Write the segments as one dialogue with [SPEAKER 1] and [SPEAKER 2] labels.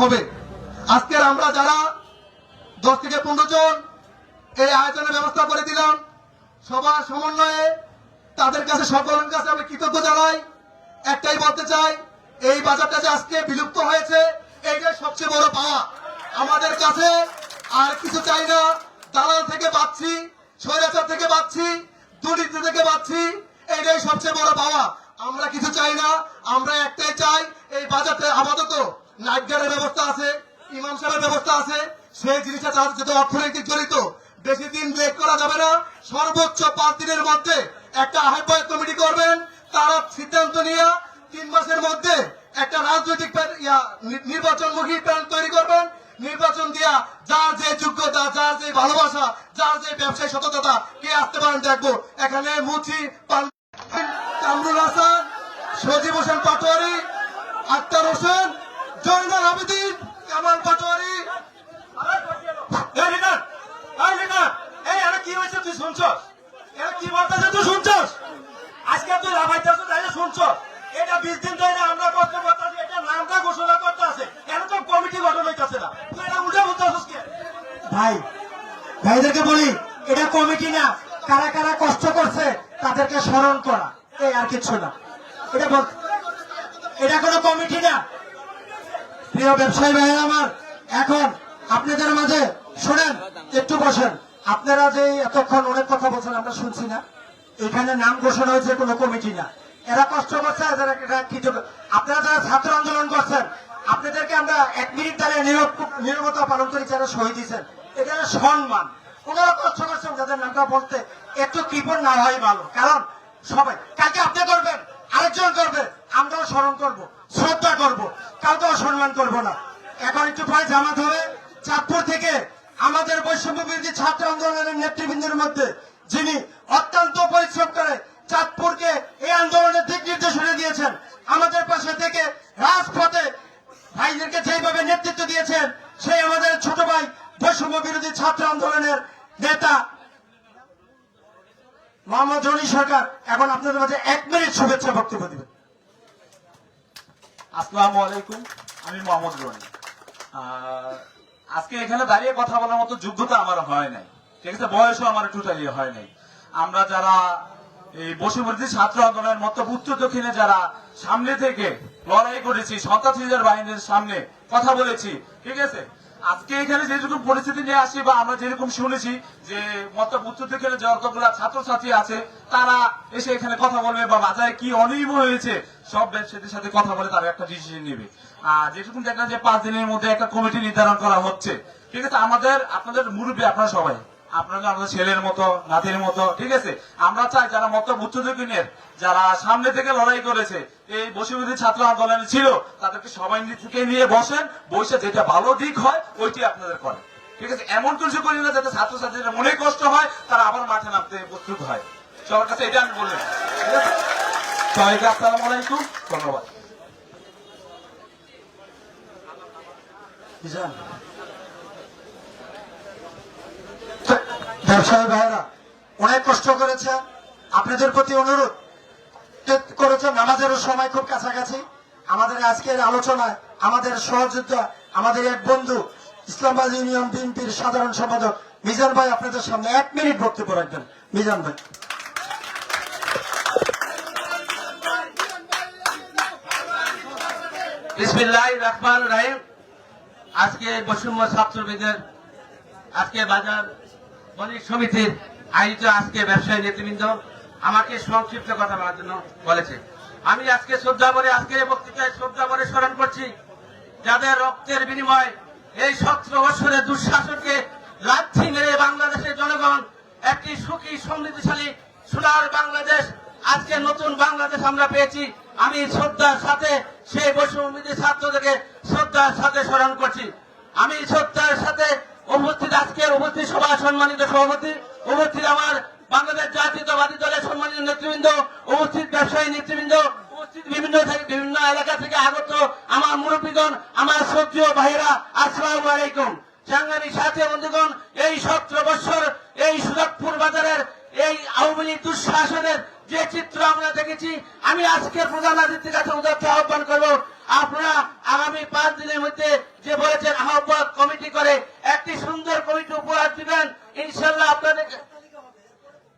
[SPEAKER 1] হবে। আজকের আমরা যারা দশ থেকে পনেরো জন এই আয়োজনের ব্যবস্থা করে দিলাম, সবার সমন্বয়ে তাদের কাছে সকলের কাছে আমি কৃতজ্ঞ জানাই। একটাই বলতে চাই, এই বাজারটা যে আজকে বিলুপ্ত হয়েছে, এইটাই সবচেয়ে বড় পাওয়া। আমাদের কাছে আর কিছু চাই না, দালাল থেকে পাচ্ছি, স্বৈরাচার থেকে পাচ্ছি, দুর্নীতি থেকে পাচ্ছি, এইটাই সবচেয়ে বড় পাওয়া। আমরা কিছু চাই না, আমরা একটাই চাই, এই বাজারটা আপাতত নাইট গার্ডের ব্যবস্থা আছে, ইমাম সাহেবের ব্যবস্থা আছে, সেই জিনিসটা চার যেহেতু অর্থনৈতিক জড়িত। বেশি দিন লেট করা যাবে না, সর্বোচ্চ পাঁচ দিনের মধ্যে একটা আহ্বায়ক কমিটি করবেন, তারা সিদ্ধান্ত নিয়ে তিন মাসের মধ্যে একটা রাজনৈতিক নির্বাচনমুখী প্যান তৈরি করবেন। নির্বাচন দিয়া যার যে যোগ্যতা, যার যে ভালোবাসা, যার যে ব্যবসায়ী সততা, কে আসতে পারেন দেখব। এখানে মুচি কামরুল হাসান, সজীব হোসেন পাটোয়ারি, আক্তার হোসেন জয়নাল আবেদিন কামাল পাটোয়ারি।
[SPEAKER 2] আজকে তুই এটা দিন আমরা নামটা ঘোষণা না। তুই এটা কে?
[SPEAKER 3] ভাই বলি, এটা কমিটি না। কারা কারা কষ্ট করছে, তাদেরকে স্মরণ করা। এই আর কিছু না এটা বল এটা কোনো কমিটি না প্রিয় ব্যবসায়ী ভাইয়েরা আমার, এখন আপনাদের মাঝে শোনেন, একটু বসেন। আপনারা যে এতক্ষণ অনেক কথা বলছেন, আমরা শুনছি না। এখানে নাম ঘোষণা হয়েছে, কোনো কমিটি না। এরা কষ্ট করছে আপনারা যারা ছাত্র আন্দোলন করছেন, আপনাদেরকে আমরা এক মিনিট নীরব- নীরবতা পালন করি, যারা শহীদ দিয়েছেন এটা সম্মান। ওনারা কষ্ট করছেন যাদের নামটা বলতে একটু কৃপণ না হয় ভালো। কারণ সবাই কালকে আপনি করবেন, আরেকজন করবে, আমরাও স্মরণ করব। করব। কাউকে অসম্মান করব না। এখন একটু পরে জামাত হবে। চাঁদপুর থেকে আমাদের বৈষম্য বিরোধী ছাত্র আন্দোলনের নেতৃবৃন্দের মধ্যে যিনি অত্যন্ত পরিশ্রম করে চাঁদপুরকে এই আন্দোলনের দিক নির্দেশনা দিয়েছেন, আমাদের পাশে থেকে রাজপথে ভাইদেরকে যেভাবে নেতৃত্ব দিয়েছেন, সেই আমাদের ছোট ভাই বৈষম্য বিরোধী ছাত্র আন্দোলনের নেতা মোহাম্মদ রনি সরকার, এখন আপনাদের মাঝে এক মিনিট শুভেচ্ছা বক্তব্য দিবেন।
[SPEAKER 2] আসসালামু আলাইকুম, আমি মোহাম্মদ রনি। আজকে এখানে দাঁড়িয়ে কথা বলার মতো যোগ্যতা আমার হয় নাই। ঠিক আছে, বয়সও আমার টোটালি হয় নাই। আমরা যারা এই বসুমতী ছাত্র আন্দোলনের মতো উত্তর দক্ষিণে যারা সামনে থেকে লড়াই করেছি, সন্ত্রাসীদের বাহিনীর সামনে কথা বলেছি, ঠিক আছে? আজকে এখানে যেরকম পরিস্থিতি নিয়ে আসি বা আমরা যেরকম শুনেছি যে মত উত্তর যে যতগুলা ছাত্রছাত্রী আছে, তারা এসে এখানে কথা বলবে বা বাজারে কি অনিয়ম হয়েছে, সব ব্যবসায়ীদের সাথে কথা বলে তারা একটা ডিসিশন নেবে। আর যেরকম দেখলাম যে পাঁচ দিনের মধ্যে একটা কমিটি নির্ধারণ করা হচ্ছে। ঠিক আছে, আমাদের, আপনাদের মুরব্বী, আপনারা সবাই। আপনারা আমাদের ছেলের মতো, নাতির মতো, ঠিক আছে? আমরা চাই যারা মত উচ্চদক্ষিণের যারা সামনে থেকে লড়াই করেছে, এই বসুবিধি ছাত্র আন্দোলনে ছিল, তাদেরকে সবাই থেকে নিয়ে বসেন, বসে যেটা ভালো দিক হয়, ওইটি আপনাদের করেন ঠিক আছে? এমন কিছু করি না যাতে ছাত্রছাত্রীরা মনে কষ্ট হয়, তারা আবার মাঠে নামতে প্রস্তুত হয়। সবার কাছে এটা আমি বললাম। ঠিক আছে? সবাইকে আসসালামু আলাইকুম, ধন্যবাদ।
[SPEAKER 3] ব্যবসায়ী ভাইরা অনেক কষ্ট করেছে আপনাদের প্রতি অনুরোধ করেছে নামাজেরও সময় খুব কাছাকাছি। আমাদের আজকের আলোচনায়, আমাদের সহযোদ্ধা, আমাদের এক বন্ধু, ইসলামাবাদ ইউনিয়ন বিএনপির সাধারণ সম্পাদক মিজান ভাই আপনাদের সামনে এক মিনিট বক্তব্য রাখবেন। মিজান ভাই।
[SPEAKER 4] রহমান রাহিম। আজকে বৈষম্য ছাত্রলীগের আজকে বাজার বণিক সমিতির আয়োজিত আজকে ব্যবসায়ী নেতৃবৃন্দ আমাকে সংক্ষিপ্ত কথা বলার জন্য বলেছে। আমি আজকে শ্রদ্ধা করে আজকে বক্তৃতায় শ্রদ্ধা করে স্মরণ করছি, যাদের রক্তের বিনিময় এই সতেরো বছরের দুঃশাসনকে লাথি মেরে বাংলাদেশের জনগণ একটি সুখী, সমৃদ্ধিশালী সোনার বাংলাদেশ, আজকে নতুন বাংলাদেশ আমরা পেয়েছি। আমি শ্রদ্ধার সাথে সেই বৈষম্যবিধি ছাত্রদেরকে শ্রদ্ধার সাথে স্মরণ করছি। আমি শ্রদ্ধার সাথে উপস্থিত আজকের উপস্থিত সভা সম্মানিত সভাপতি, উপস্থিত আমার বাংলাদেশ জাতীয়তাবাদী দলের সম্মানিত নেতৃবৃন্দ, উপস্থিত ব্যবসায়ী নেতৃবৃন্দ, উপস্থিত বিভিন্ন বিভিন্ন এলাকা থেকে আগত আমার মুরব্বীগণ, আমার শ্রদ্ধীয় ভাইরা আসসালামু আলাইকুম। সাংবাদিক সাথী বন্ধুগণ, এই সতেরো বছর এই সুরতপুর বাজারের এই আওয়ামী লীগ দুঃশাসনের যে চিত্র আমরা দেখেছি, আমি আজকের প্রধান অতিথির কাছে উদার্ত আহ্বান করব আপনারা আগামী পাঁচ দিনের মধ্যে যে বলেছেন আহ্বায়ক কমিটি করে একটি সুন্দর কমিটি উপহার দিবেন ইনশাল্লাহ আপনাদের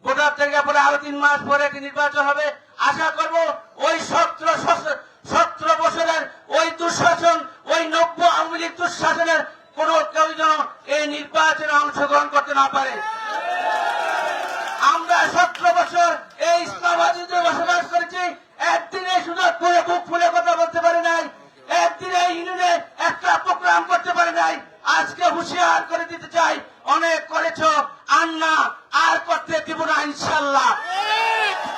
[SPEAKER 4] ভোটার থেকে পরে আরও তিন মাস পরে একটি নির্বাচন হবে আশা করব ওই সতেরো সতেরো বছরের ওই দুঃশাসন ওই নব্য আওয়ামী লীগ দুঃশাসনের কোন কেউ যেন এই নির্বাচনে অংশগ্রহণ করতে না পারে আমরা সতেরো বছর এই ইসলামাবাদীতে বসবাস করেছি একদিনে সুযোগ করে বুক ফুলে কথা বলতে পারি নাই একদিনে ইউনিয়নে একটা প্রোগ্রাম করতে পারি নাই আজকে হুঁশিয়ার করে দিতে চাই অনেক করেছ আর না আর করতে দিব না ইনশাল্লাহ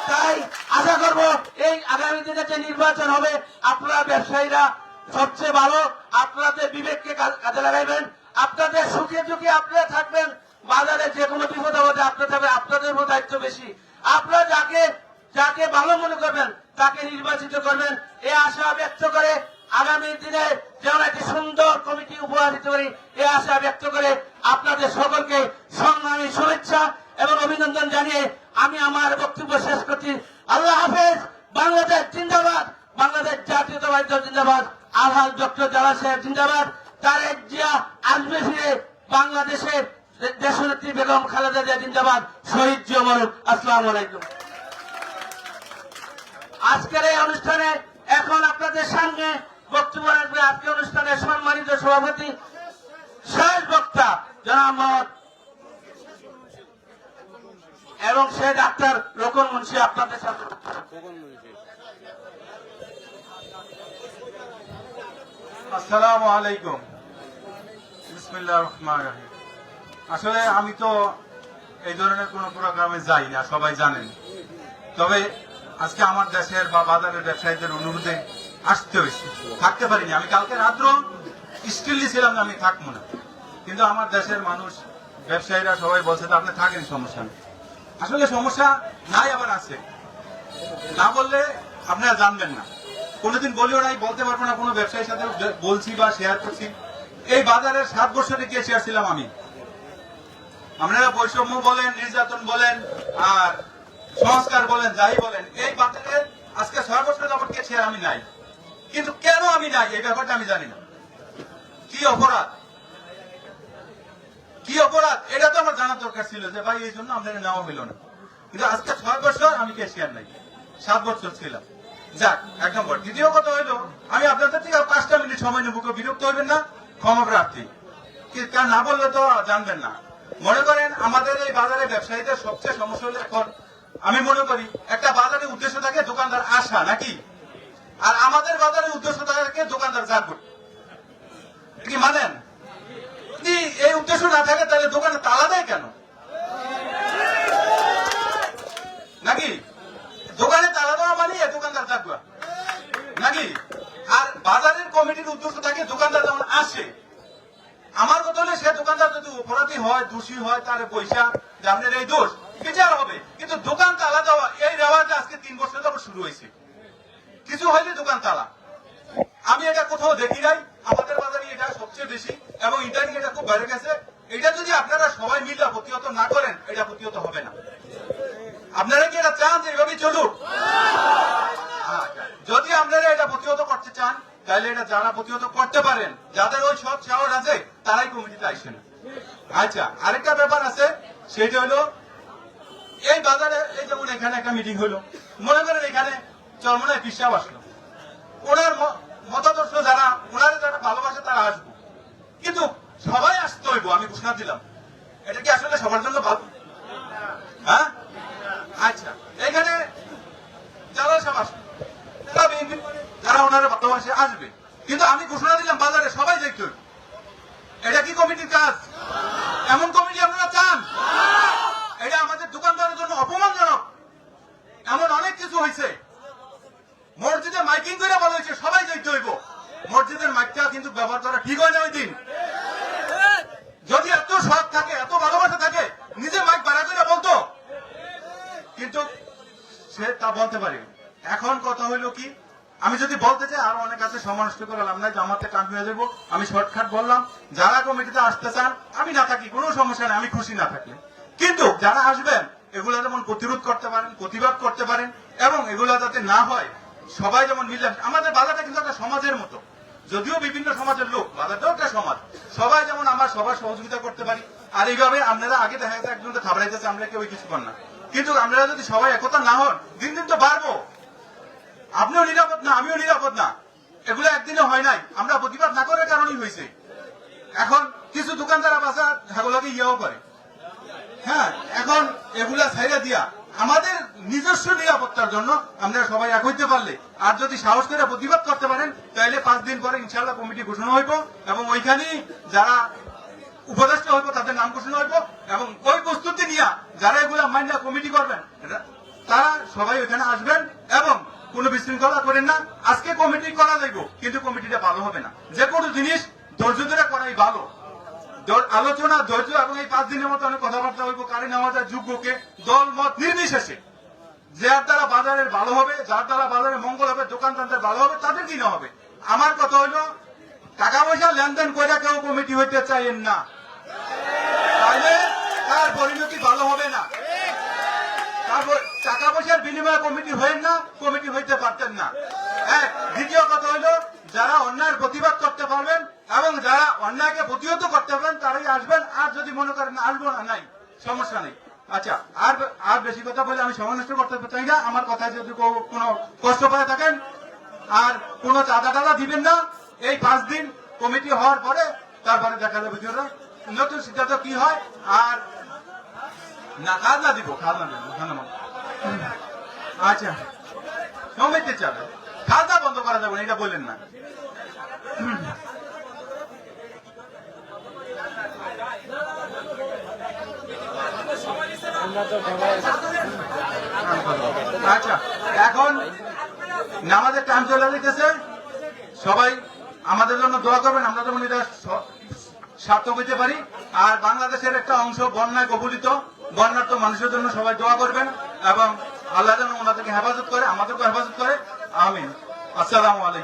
[SPEAKER 4] তাই আশা করব এই আগামী দিনে যে নির্বাচন হবে আপনারা ব্যবসায়ীরা সবচেয়ে ভালো আপনাদের বিবেককে কাজে লাগাইবেন। আপনাদের সুখে দুঃখে আপনারা থাকবেন। বাজারে যে কোনো বিপদ আপদে আপনার থাকবে আপনাদের উপর দায়িত্ব বেশি। আপনারা যাকে যাকে ভালো মনে করবেন, তাকে নির্বাচিত করবেন। এই আশা ব্যক্ত করে আগামী দিনে যেমন একটি সুন্দর কমিটি উপহার দিতে পারি। এই আশা ব্যক্ত করে আপনাদের সকলকে সংগ্রামী শুভেচ্ছা এবং অভিনন্দন জানিয়ে আমি আমার বক্তব্য শেষ করছি। আল্লাহ হাফেজ। বাংলাদেশ জিন্দাবাদ। বাংলাদেশ জাতীয়তাবাদী জিন্দাবাদ। আলহাজ ডক্টর জালা সাহেব জিন্দাবাদ। তারেক জিয়া আসবে ফিরে। বাংলাদেশের দেশনেত্রী বেগম খালেদা জিয়া জিন্দাবাদ। শহীদ জিয়া মরুক। আসসালামু আলাইকুম। আজকের এই অনুষ্ঠানে এখন আপনাদের সামনে বক্তব্য রাখবে আজকের অনুষ্ঠানের সম্মানিত সভাপতি, শেষ বক্তা জনাব এবং সে ডাক্তার রোকন মুন্সি আপনাদের সাথে
[SPEAKER 5] আসসালামু আলাইকুম। আসলে আমি তো এই ধরনের কোন প্রোগ্রামে যাই না, সবাই জানেন। তবে আজকে আমার দেশের বা বাজারের ব্যবসায়ীদের অনুরোধে আসতে হয়েছে। থাকতে পারিনি। আমি কালকে রাত্র স্টিললি ছিলাম যে আমি থাকব না। কিন্তু আমার দেশের মানুষ, ব্যবসায়ীরা সবাই বলছে আপনি থাকেন, সমস্যা আসলে সমস্যা নাই, আবার আছে। না বললে আপনারা জানবেন না। কোনোদিন বলিও নাই, বলতে পারব না, কোনো ব্যবসায়ীর সাথে বলছি বা শেয়ার করছি। এই বাজারের সাত বছরে কে শেয়ার ছিলাম আমি। আপনারা বৈষম্য বলেন, নির্যাতন বলেন, আর সংস্কার বলেন, যাই বলেন, এই বাজারে আজকে ছয় বছর যাবত কে শেয়ার আমি নাই। কিন্তু কেন আমি নাই, এই ব্যাপারটা আমি জানি না। কি অপরাধ? কি অপরাধ? এটা তো আমার জানার দরকার ছিল যে, ভাই, এই জন্য আমাদের নেওয়া হইল না। কিন্তু আজকে ছয় বছর আমি ক্যাশিয়ার নাই। সাত বছর ছিলাম। যাক, এক নম্বর। দ্বিতীয় কথা হইল, আমি আপনাদের থেকে পাঁচটা মিনিট সময় নেব বিরক্ত হইবেন না, ক্ষমা প্রার্থী। তা না বললে তো জানবেন না। মনে করেন, আমাদের এই বাজারে ব্যবসায়ীদের সবচেয়ে সমস্যা হলো এখন, আমি মনে করি, একটা বাজারের উদ্দেশ্য থাকে দোকানদার আসা, নাকি? আর আমাদের বাজারের উদ্দেশ্য থাকে দোকানদার জাগবে কি মানেন? এই উদ্দেশ্য না থাকে, তাহলে দোকানে তালা দেয় কেন নাকি দোকানে তালা দেওয়া মানে এ দোকানদার থাকবে নাকি আর বাজারের কমিটির উদ্দেশ্য থাকে, দোকানদার যেমন আসে, আমার কথা হলে সে দোকানদার যদি অপরাধী হয়, দোষী হয়, তার পয়সা যে এই দোষ, বিচার হবে। কিন্তু দোকান তালা দেওয়া এই রেওয়াজ আজকে তিন বছর যাবত শুরু হয়েছে। কিছু হয়নি দোকান তালা আমি এটা কোথাও দেখি নাই। আমাদের বাজারে এটা সবচেয়ে বেশি এবং নিয়ে এটা খুব বেড়ে গেছে। এটা যদি আপনারা সবাই মিলে প্রতিহত না করেন, এটা প্রতিহত হবে না। আপনারা কি এটা চান যে এভাবেই চলুক? আচ্ছা। যদি আপনারা এটা প্রতিহত করতে চান তাহলে এটা যারা প্রতিহত করতে পারেন, যাদের ওই সব সাহস আছে, তারাই কমিটিতে আসেন আচ্ছা আরেকটা ব্যাপার আছে, সেটা হলো, এই বাজারে, এই যেমন এখানে একটা মিটিং হলো, মনে করেন এখানে চরমনায় বিশ্বাস আসলো। ওনার মতাদর্শ যারা, ওনারা যারা ভালোবাসে তারা আসব। কিন্তু সবাই আসতে হইব, আমি ঘোষণা দিলাম। এটা কি আসলে সবার জন্য ভালো? হ্যাঁ? আচ্ছা এখানে যারা সব আসবে যারা ওনারা ভালোবাসে, আসবে। কিন্তু আমি ঘোষণা দিলাম, বাজারে সবাই দেখতে এটা কি কমিটির কাজ? এমন কমিটি আপনারা চান? এটা আমাদের দোকানদারের জন্য অপমানজনক। এমন অনেক কিছু হয়েছে। মসজিদে মাইকিং করে বলা হয়েছে, সবাই যাইতে হইব। মসজিদের মাইকটা কিন্তু ব্যবহার করা ঠিক হয় না ওই দিন। যদি এত শখ থাকে, এত ভালোবাসা থাকে, নিজে মাইক বাড়া করে বলতো। কিন্তু সে তা বলতে পারে এখন কথা হইল কি? আমি যদি বলতে চাই, আরও অনেক আছে, সমানষ্ট করলাম না জামাতে কান হয়ে যাব আমি শর্টকাট বললাম, যারা কমিটিতে আসতে চান, আমি না থাকি, কোনো সমস্যা নেই, আমি খুশি না থাকলে কিন্তু যারা আসবেন, এগুলা যেমন প্রতিরোধ করতে পারেন, প্রতিবাদ করতে পারেন, এবং এগুলা যাতে না হয়, সবাই যেমন মিলে আমাদের বাজারটা কিন্তু একটা সমাজের মতো। যদিও বিভিন্ন সমাজের লোক বাজারটাও একটা সমাজ। সবাই যেমন আমরা সবার সহযোগিতা করতে পারি, আর এইভাবে আপনারা আগে দেখা যাচ্ছে একজনকে খাবার যাচ্ছে আমরা কেউ কিছু কর না। কিন্তু আপনারা যদি সবাই একতা না হন, দিন দিন তো বাড়বো। আপনিও নিরাপদ না, আমিও নিরাপদ না। এগুলো একদিনে হয় নাই। আমরা প্রতিবাদ না করার কারণেই হয়েছে। এখন কিছু দোকানদার বাসা ছাগলকে ইয়েও করে। হ্যাঁ এখন এগুলা ছাইরা দিয়া আমাদের নিজস্ব নিরাপত্তার জন্য আমরা সবাই এক হইতে পারলে। আর যদি সাহস করে প্রতিবাদ করতে পারেন তাহলে পাঁচ দিন পরে ইনশাল্লাহ কমিটি ঘোষণা হইব এবং ওইখানেই যারা উপদেষ্টা হইব, তাদের নাম ঘোষণা হইব এবং ওই প্রস্তুতি নিয়ে যারা এগুলা মাইন্ডা কমিটি করবেন তারা সবাই ওইখানে আসবেন এবং কোনো বিশৃঙ্খলা করেন না। আজকে কমিটি করা যাইব, কিন্তু কমিটিটা ভালো হবে না। যে কোনো জিনিস ধৈর্য ধরে করাই ভালো। আলোচনা, ধৈর্য এবং এই পাঁচ দিনের মতো অনেক কথাবার্তা হইব কারি নেওয়া যায় দল, মত নির্বিশেষে। যার দ্বারা বাজারের ভালো হবে, যার দ্বারা বাজারের মঙ্গল হবে দোকানদারদের ভালো হবে, তাদের কি না হবে। আমার কথা হইল টাকা পয়সা লেনদেন করে কেউ কমিটি হইতে চাইেন না। তাহলে তার পরিণতি ভালো হবে না। বিনিময়ে কমিটি হয়েন না, কমিটি হইতে পারতেন না। এক দ্বিতীয় কথা হইল, যারা অন্যায়ের প্রতিবাদ করতে পারবেন এবং যারা অন্যায়কে প্রতিহত করতে পারবেন, তারাই আসবেন। আর যদি মনে করেন আসব না, নাই, সমস্যা নেই। আচ্ছা আর আর বেশি কথা বলে আমি সময় নষ্ট করতে চাই না। আমার কথায় যদি কোনো কষ্ট পায় থাকেন, আর কোনো চাঁদা টাদা দিবেন না, এই পাঁচ দিন কমিটি হওয়ার পরে তারপরে দেখা যাবে হলো। নতুন সিদ্ধান্ত কি হয়, আর না, খাজনা দিব খাজনা দিব, ধন্যবাদ। আচ্ছা। সমিতি চাবে? খাজনা বন্ধ করা যাবে এটা বললেন না। আচ্ছা এখন নামাজের টাইম চলে যেতেছে সবাই আমাদের জন্য দোয়া করবেন, আমরা যেমন এটা সার্থক হইতে পারি। আর বাংলাদেশের একটা অংশ বন্যায় কবলিত, বন্যার্থ মানুষের জন্য সবাই দোয়া করবেন এবং আল্লাহ যেন ওনাদেরকে হেফাজত করে আমাদেরকে হেফাজত করে। আমিন। আসসালামু আলাইকুম।